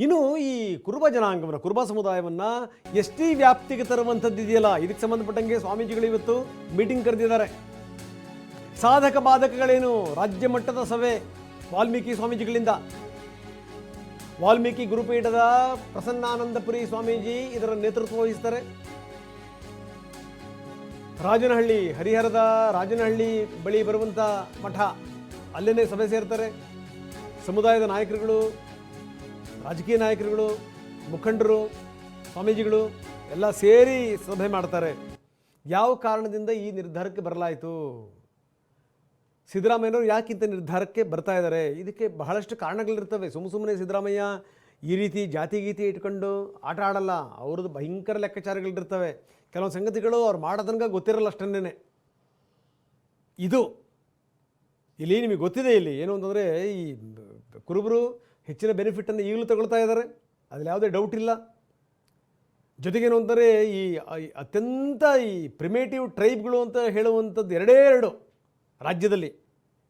ಇನ್ನು ಈ ಕುರುಬ ಜನಾಂಗವನ್ನು, ಕುರುಬ ಸಮುದಾಯವನ್ನು ಎಸ್ ಟಿ ವ್ಯಾಪ್ತಿಗೆ ತರುವಂಥದ್ದು ಇದೆಯಲ್ಲ? ಇದಕ್ಕೆ ಸಂಬಂಧಪಟ್ಟಂಗೆ ಸ್ವಾಮೀಜಿಗಳು ಇವತ್ತು ಮೀಟಿಂಗ್ ಕರೆದಿದ್ದಾರೆ. ಸಾಧಕ ಬಾಧಕಗಳೇನು? ರಾಜ್ಯ ಮಟ್ಟದ ಸಭೆ ವಾಲ್ಮೀಕಿ ಸ್ವಾಮೀಜಿಗಳಿಂದ. ವಾಲ್ಮೀಕಿ ಗುರುಪೀಠದ ಪ್ರಸನ್ನಾನಂದಪುರಿ ಸ್ವಾಮೀಜಿ ಇದರ ನೇತೃತ್ವ ವಹಿಸ್ತಾರೆ. ರಾಜನಹಳ್ಳಿ, ಹರಿಹರದ ರಾಜನಹಳ್ಳಿ ಬಳಿ ಬರುವಂಥ ಮಠ ಅಲ್ಲೇ ಸಭೆ ಸೇರ್ತಾರೆ. ಸಮುದಾಯದ ನಾಯಕರುಗಳು ರಾಜಕೀಯ ನಾಯಕರುಗಳು, ಮುಖಂಡರು, ಸ್ವಾಮೀಜಿಗಳು ಎಲ್ಲ ಸೇರಿ ಸಭೆ ಮಾಡ್ತಾರೆ. ಯಾವ ಕಾರಣದಿಂದ ಈ ನಿರ್ಧಾರಕ್ಕೆ ಬರಲಾಯಿತು? ಸಿದ್ದರಾಮಯ್ಯನವರು ಯಾಕಿಂತ ನಿರ್ಧಾರಕ್ಕೆ ಬರ್ತಾ ಇದ್ದಾರೆ? ಇದಕ್ಕೆ ಬಹಳಷ್ಟು ಕಾರಣಗಳಿರ್ತವೆ. ಸುಮ್ಮ ಸುಮ್ಮನೆ ಸಿದ್ದರಾಮಯ್ಯ ಈ ರೀತಿ ಜಾತಿ ಗೀತಿ ಇಟ್ಕೊಂಡು ಆಟ ಆಡಲ್ಲ. ಅವ್ರದ್ದು ಭಯಂಕರ ಲೆಕ್ಕಾಚಾರಗಳಿರ್ತವೆ. ಕೆಲವೊಂದು ಸಂಗತಿಗಳು ಅವ್ರು ಮಾಡೋದನ್ಗ ಗೊತ್ತಿರಲ್ಲ ಅಷ್ಟನ್ನೇ ಇದು ಇಲ್ಲಿ ನಿಮಗೆ ಗೊತ್ತಿದೆ ಇಲ್ಲಿ ಏನು ಅಂತಂದರೆ ಈ ಕುರುಬರು ಹೆಚ್ಚಿನ ಬೆನಿಫಿಟನ್ನು ಈಗಲೂ ತಗೊಳ್ತಾ ಇದ್ದಾರೆ. ಅದ್ರಲ್ಲಿ ಯಾವುದೇ ಡೌಟ್ ಇಲ್ಲ. ಜೊತೆಗೇನು ಅಂತಂದರೆ ಈ ಅತ್ಯಂತ ಈ ಪ್ರಿಮೇಟಿವ್ ಟ್ರೈಬ್ಗಳು ಅಂತ ಹೇಳುವಂಥದ್ದು ಎರಡೇ ಎರಡು ರಾಜ್ಯದಲ್ಲಿ.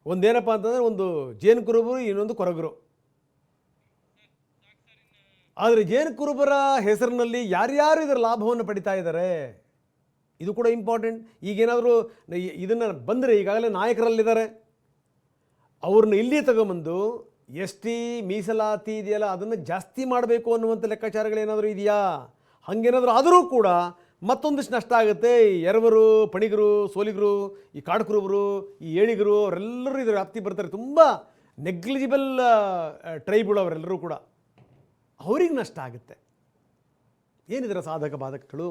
ಒಂದೇನಪ್ಪ ಅಂತಂದರೆ ಒಂದು ಜೇನು ಕುರುಬರು, ಇನ್ನೊಂದು ಕೊರಗರು. ಆದರೆ ಜೇನು ಕುರುಬರ ಹೆಸರಿನಲ್ಲಿ ಯಾರ್ಯಾರು ಇದರ ಲಾಭವನ್ನು ಪಡಿತಾ ಇದ್ದಾರೆ? ಇದು ಕೂಡ ಇಂಪಾರ್ಟೆಂಟ್ ಈಗೇನಾದರೂ ಇದನ್ನು ಬಂದರೆ ಈಗಾಗಲೇ ನಾಯಕರಲ್ಲಿದ್ದಾರೆ. ಅವ್ರನ್ನ ಇಲ್ಲಿ ತಗೊಂಬಂದು ಎಸ್ ಟಿ, ಮೀಸಲಾತಿ ಇದೆಯಲ್ಲ, ಅದನ್ನು ಜಾಸ್ತಿ ಮಾಡಬೇಕು ಅನ್ನುವಂಥ ಲೆಕ್ಕಾಚಾರಗಳೇನಾದರೂ ಇದೆಯಾ? ಹಾಗೇನಾದರೂ ಆದರೂ ಕೂಡ ಮತ್ತೊಂದಿಷ್ಟು ನಷ್ಟ ಆಗುತ್ತೆ. ಎರವರು, ಪಣಿಗರು, ಸೋಲಿಗರು, ಈ ಕಾಡ್ಕುರುಬರು, ಈ ಏಳಿಗರು ಅವರೆಲ್ಲರೂ ಇದರ ವ್ಯಾಪ್ತಿ ಬರ್ತಾರೆ. ತುಂಬ ನೆಗ್ಲಿಜಿಬಲ್ ಟ್ರೈಬ್ಗಳು ಅವರೆಲ್ಲರೂ ಕೂಡ. ಅವ್ರಿಗೆ ನಷ್ಟ ಆಗುತ್ತೆ. ಏನಿದರ ಸಾಧಕ ಬಾಧಕಗಳು?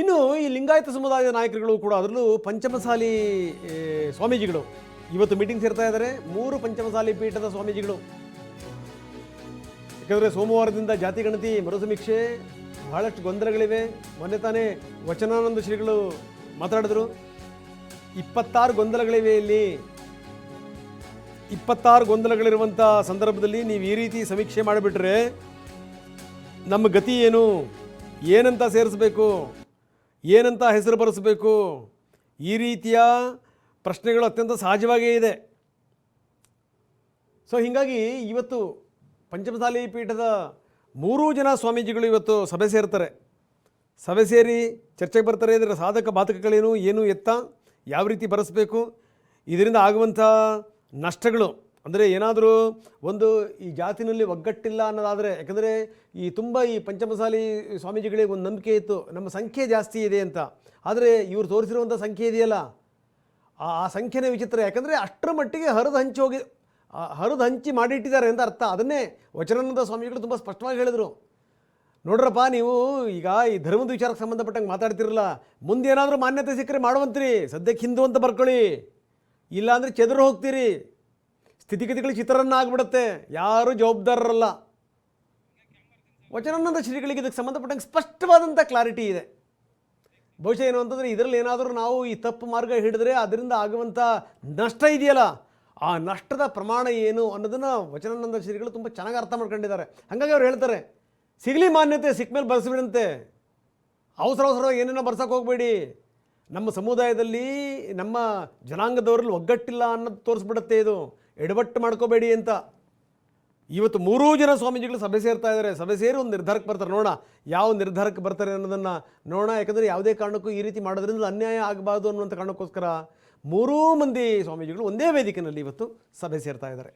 ಇನ್ನು ಈ ಲಿಂಗಾಯತ ಸಮುದಾಯದ ನಾಯಕರುಗಳು ಕೂಡ ಅದರಲ್ಲೂ ಪಂಚಮಸಾಲಿ ಸ್ವಾಮೀಜಿಗಳು. ಇವತ್ತು ಮೀಟಿಂಗ್ ಸೇರ್ತಾ ಇದ್ದಾರೆ ಮೂರು ಪಂಚಮಸಾಲಿ ಪೀಠದ ಸ್ವಾಮೀಜಿಗಳು. ಯಾಕಂದರೆ ಸೋಮವಾರದಿಂದ ಜಾತಿ ಗಣತಿ ಮರುಸಮೀಕ್ಷೆ, ಬಹಳಷ್ಟು ಗೊಂದಲಗಳಿವೆ. ಮೊನ್ನೆ ತಾನೇ ವಚನಾನಂದ ಶ್ರೀಗಳು ಮಾತಾಡಿದ್ರು. ಇಪ್ಪತ್ತಾರು ಗೊಂದಲಗಳಿವೆ ಇಲ್ಲಿ. ಇಪ್ಪತ್ತಾರು ಗೊಂದಲಗಳಿರುವಂಥ ಸಂದರ್ಭದಲ್ಲಿ ನೀವು ಈ ರೀತಿ ಸಮೀಕ್ಷೆ ಮಾಡಿಬಿಟ್ರೆ ನಮ್ಮ ಗತಿ ಏನು? ಏನಂತ ಸೇರಿಸ್ಬೇಕು? ಏನಂತ ಹೆಸರು ಬರೆಸಬೇಕು? ಈ ರೀತಿಯ ಪ್ರಶ್ನೆಗಳು ಅತ್ಯಂತ ಸಹಜವಾಗಿಯೇ ಇದೆ. ಸೊ ಹೀಗಾಗಿ ಇವತ್ತು ಪಂಚಮಸಾಲಿ ಪೀಠದ ಮೂರೂ ಜನ ಸ್ವಾಮೀಜಿಗಳು ಇವತ್ತು ಸಭೆ ಸೇರ್ತಾರೆ. ಸಭೆ ಸೇರಿ ಚರ್ಚೆಗೆ ಬರ್ತಾರೆ. ಇದರ ಸಾಧಕ ಬಾಧಕಗಳೇನು, ಏನು ಎತ್ತ, ಯಾವ ರೀತಿ ಬರೆಸಬೇಕು, ಇದರಿಂದ ಆಗುವಂಥ ನಷ್ಟಗಳು ಅಂದರೆ ಏನಾದರೂ ಒಂದು ಈ ಜಾತಿನಲ್ಲಿ ಒಗ್ಗಟ್ಟಿಲ್ಲ ಅನ್ನೋದಾದರೆ, ಯಾಕಂದರೆ ಈ ತುಂಬ ಈ ಪಂಚಮಸಾಲಿ ಸ್ವಾಮೀಜಿಗಳಿಗೆ ಒಂದು ನಂಬಿಕೆ ಇತ್ತು, ನಮ್ಮ ಸಂಖ್ಯೆ ಜಾಸ್ತಿ ಇದೆ ಅಂತ. ಆದರೆ ಇವರು ತೋರಿಸಿರುವಂಥ ಸಂಖ್ಯೆ ಇದೆಯಲ್ಲ? ಆ ಸಂಖ್ಯೆನೇ ವಿಚಿತ್ರ, ಯಾಕಂದರೆ ಅಷ್ಟರ ಮಟ್ಟಿಗೆ ಹರಿದು ಹಂಚಿ ಹೋಗಿ ಹರಿದು ಹಂಚಿ ಮಾಡಿಟ್ಟಿದ್ದಾರೆ ಅಂತ ಅರ್ಥ. ಅದನ್ನೇ ವಚನಾನಂದ ಸ್ವಾಮಿಗಳು ತುಂಬ ಸ್ಪಷ್ಟವಾಗಿ ಹೇಳಿದರು. ನೋಡ್ರಪ್ಪ, ನೀವು ಈಗ ಈ ಧರ್ಮದ ವಿಚಾರಕ್ಕೆ ಸಂಬಂಧಪಟ್ಟಂಗೆ ಮಾತಾಡ್ತಿರಲ್ಲ, ಮುಂದೆ ಏನಾದರೂ ಮಾನ್ಯತೆ ಸಿಕ್ಕರೆ ಮಾಡುವಂತ್ರಿ. ಸದ್ಯಕ್ಕೆ ಹಿಂದೂ ಅಂತ ಬರ್ಕೊಳ್ಳಿ. ಇಲ್ಲಾಂದರೆ ಚದುರು ಹೋಗ್ತೀರಿ. ಸ್ಥಿತಿಗತಿಗಳು ಚಿತ್ರನ್ನ ಯಾರು ಯಾರೂ ಜವಾಬ್ದಾರರಲ್ಲ. ವಚನಾನಂದ ಶ್ರೀಗಳಿಗೆ ಇದಕ್ಕೆ ಸಂಬಂಧಪಟ್ಟಂಗೆ ಸ್ಪಷ್ಟವಾದಂಥ ಕ್ಲಾರಿಟಿ ಇದೆ. ಬಹುಶಃ ಏನು ಅಂತಂದರೆ ಇದರಲ್ಲಿ ಏನಾದರೂ ನಾವು ಈ ತಪ್ಪು ಮಾರ್ಗ ಹಿಡಿದ್ರೆ ಅದರಿಂದ ಆಗುವಂಥ ನಷ್ಟ ಇದೆಯಲ್ಲ. ಆ ನಷ್ಟದ ಪ್ರಮಾಣ ಏನು ಅನ್ನೋದನ್ನು ವಚನಾನಂದ ಶ್ರೀಗಳು ತುಂಬ ಚೆನ್ನಾಗಿ ಅರ್ಥ ಮಾಡ್ಕೊಂಡಿದ್ದಾರೆ. ಹಾಗಾಗಿ ಅವ್ರು ಹೇಳ್ತಾರೆ, ಸಿಗಲಿ ಮಾನ್ಯತೆ ಸಿಕ್ಕ ಮೇಲೆ ಅವಸರ ಅವಸರವಾಗಿ ಏನೇನೋ ಬರ್ಸೋಕೆ ಹೋಗಬೇಡಿ. ನಮ್ಮ ಸಮುದಾಯದಲ್ಲಿ ನಮ್ಮ ಜನಾಂಗದವರಲ್ಲಿ ಒಗ್ಗಟ್ಟಿಲ್ಲ ಅನ್ನೋದು ತೋರಿಸ್ಬಿಡುತ್ತೆ ಇದು. ಎಡವಟ್ಟು ಮಾಡ್ಕೋಬೇಡಿ ಅಂತ. ಇವತ್ತು ಮೂರೂ ಜನ ಸ್ವಾಮೀಜಿಗಳು ಸಭೆ ಸೇರ್ತಾ ಇದ್ದಾರೆ. ಸಭೆ ಸೇರಿ ಒಂದು ನಿರ್ಧಾರಕ್ಕೆ ಬರ್ತಾರೆ. ನೋಡೋಣ ಯಾವ ನಿರ್ಧಾರಕ್ಕೆ ಬರ್ತಾರೆ ಅನ್ನೋದನ್ನು ನೋಡೋಣ. ಯಾಕಂದರೆ ಯಾವುದೇ ಕಾರಣಕ್ಕೂ ಈ ರೀತಿ ಮಾಡೋದ್ರಿಂದ ಅನ್ಯಾಯ ಆಗಬಾರ್ದು ಅನ್ನುವಂಥ ಕಾರಣಕ್ಕೋಸ್ಕರ ಮೂರೂ ಮಂದಿ ಸ್ವಾಮೀಜಿಗಳು ಒಂದೇ ವೇದಿಕೆಯಲ್ಲಿ ಇವತ್ತು ಸಭೆ ಸೇರ್ತಾ ಇದ್ದಾರೆ.